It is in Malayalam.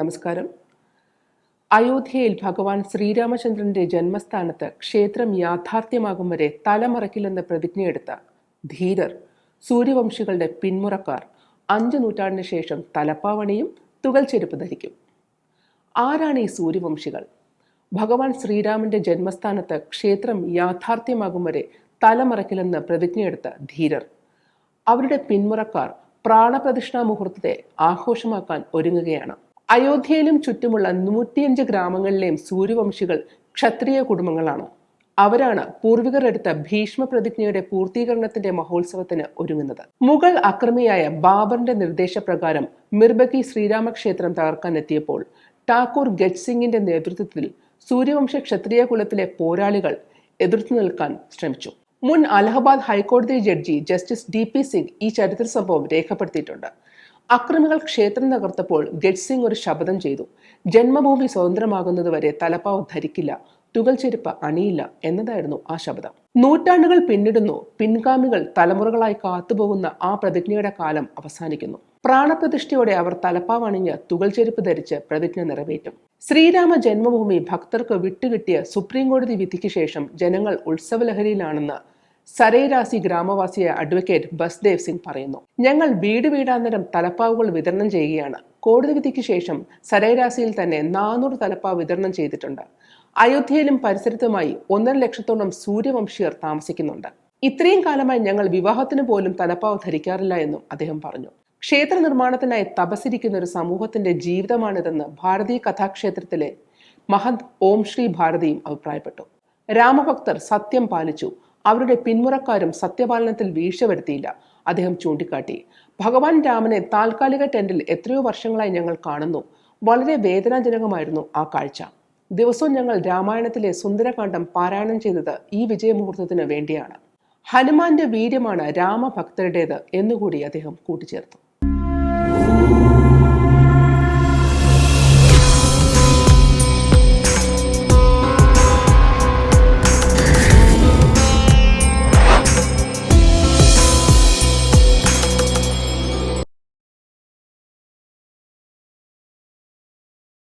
നമസ്കാരം. അയോധ്യയിൽ ഭഗവാൻ ശ്രീരാമചന്ദ്രന്റെ ജന്മസ്ഥാനത്ത് ക്ഷേത്രം യാഥാർത്ഥ്യമാകും വരെ തലമറക്കില്ലെന്ന് പ്രതിജ്ഞയെടുത്ത ധീരർ സൂര്യവംശികളുടെ പിന്മുറക്കാർ അഞ്ചു നൂറ്റാണ്ടിന് ശേഷം തലപ്പാവണിയും തുകൽ ചെരുപ്പ് ധരിക്കും. ആരാണ് ഈ സൂര്യവംശികൾ? ഭഗവാൻ ശ്രീരാമന്റെ ജന്മസ്ഥാനത്ത് ക്ഷേത്രം യാഥാർത്ഥ്യമാകും വരെ തലമറക്കില്ലെന്ന് പ്രതിജ്ഞയെടുത്ത ധീരർ. അവരുടെ പിന്മുറക്കാർ പ്രാണപ്രതിഷ്ഠാ മുഹൂർത്തത്തെ ആഘോഷമാക്കാൻ ഒരുങ്ങുകയാണ്. അയോധ്യയിലും ചുറ്റുമുള്ള നൂറ്റിയഞ്ച് ഗ്രാമങ്ങളിലെയും സൂര്യവംശികൾ ക്ഷത്രിയ കുടുംബങ്ങളാണ്. അവരാണ് പൂർവികർ എടുത്ത ഭീഷ്മ പ്രതിജ്ഞയുടെ പൂർത്തീകരണത്തിന്റെ മഹോത്സവത്തിന് ഒരുങ്ങുന്നത്. മുഗൾ അക്രമിയായ ബാബറിന്റെ നിർദ്ദേശപ്രകാരം മിർബക്കി ശ്രീരാമക്ഷേത്രം തകർക്കാൻ എത്തിയപ്പോൾ ടാക്കൂർ ഗജ് സിംഗിന്റെ നേതൃത്വത്തിൽ സൂര്യവംശ ക്ഷത്രിയ കുലത്തിലെ പോരാളികൾ എതിർത്തു നിൽക്കാൻ ശ്രമിച്ചു. മുൻ അലഹബാദ് ഹൈക്കോടതി judge justice D P Singh ഈ ചരിത്ര സംഭവം രേഖപ്പെടുത്തിയിട്ടുണ്ട്. അക്രമികൾ ക്ഷേത്രം തകർത്തപ്പോൾ ഗഡ്സിംഗ് ഒരു ശപഥം ചെയ്തു. ജന്മഭൂമി സ്വതന്ത്രമാകുന്നതുവരെ തലപ്പാവ് ധരിക്കില്ല തുകൽ ചെരുപ്പ് അണിയില്ല എന്നതായിരുന്നു ആ ശപഥം. നൂറ്റാണ്ടുകൾ പിന്നിടുന്നു പിൻഗാമികൾ തലമുറകളായി കാത്തുപോകുന്ന ആ പ്രതിജ്ഞയുടെ കാലം അവസാനിക്കുന്നു. പ്രാണപ്രതിഷ്ഠയോടെ അവർ തലപ്പാവ് അണിഞ്ഞ് തുകൽ ചെരുപ്പ് ധരിച്ച് പ്രതിജ്ഞ നിറവേറ്റും. ശ്രീരാമ ജന്മഭൂമി ഭക്തർക്ക് വിട്ടുകിട്ടിയ സുപ്രീം കോടതി വിധിക്ക് ശേഷം ജനങ്ങൾ ഉത്സവലഹരിയിലാണെന്ന് സരൈരാസി ഗ്രാമവാസിയായ അഡ്വക്കേറ്റ് ബസ്ദേവ് സിംഗ് പറയുന്നു. ഞങ്ങൾ വീട് വീടാന്തരം തലപ്പാവുകൾ വിതരണം ചെയ്യുകയാണ്. കോടതി വിധിക്ക് ശേഷം സരൈരാസിയിൽ തന്നെ നാനൂറ് തലപ്പാവ് വിതരണം ചെയ്തിട്ടുണ്ട്. അയോധ്യയിലും പരിസരത്തുമായി ഒന്നര ലക്ഷത്തോളം സൂര്യവംശീയർ താമസിക്കുന്നുണ്ട്. ഇത്രയും കാലമായി ഞങ്ങൾ വിവാഹത്തിന് പോലും തലപ്പാവ് ധരിക്കാറില്ല എന്നും അദ്ദേഹം പറഞ്ഞു. ക്ഷേത്ര നിർമ്മാണത്തിനായി തപസിരിക്കുന്ന ഒരു സമൂഹത്തിന്റെ ജീവിതമാണിതെന്ന് ഭാരതീയ കഥാക്ഷേത്രത്തിലെ മഹന്ത് ഓം ശ്രീ ഭാരതിയും അഭിപ്രായപ്പെട്ടു. രാമഭക്തർ സത്യം പാലിച്ചു. അവരുടെ പിന്മുറക്കാരും സത്യപാലനത്തിൽ വീഴ്ച വരുത്തിയില്ല. അദ്ദേഹം ചൂണ്ടിക്കാട്ടി. ഭഗവാൻ രാമനെ താൽക്കാലിക ടെന്റിൽ എത്രയോ വർഷങ്ങളായി ഞങ്ങൾ കാണുന്നു. വളരെ വേദനാജനകമായിരുന്നു ആ കാഴ്ച. ദിവസവും ഞങ്ങൾ രാമായണത്തിലെ സുന്ദരകാന്ഡം പാരായണം ചെയ്തത് ഈ വിജയമുഹൂർത്തത്തിന് വേണ്ടിയാണ്. ഹനുമാന്റെ വീര്യമാണ് രാമഭക്തരുടേത് എന്നുകൂടി അദ്ദേഹം കൂട്ടിച്ചേർത്തു.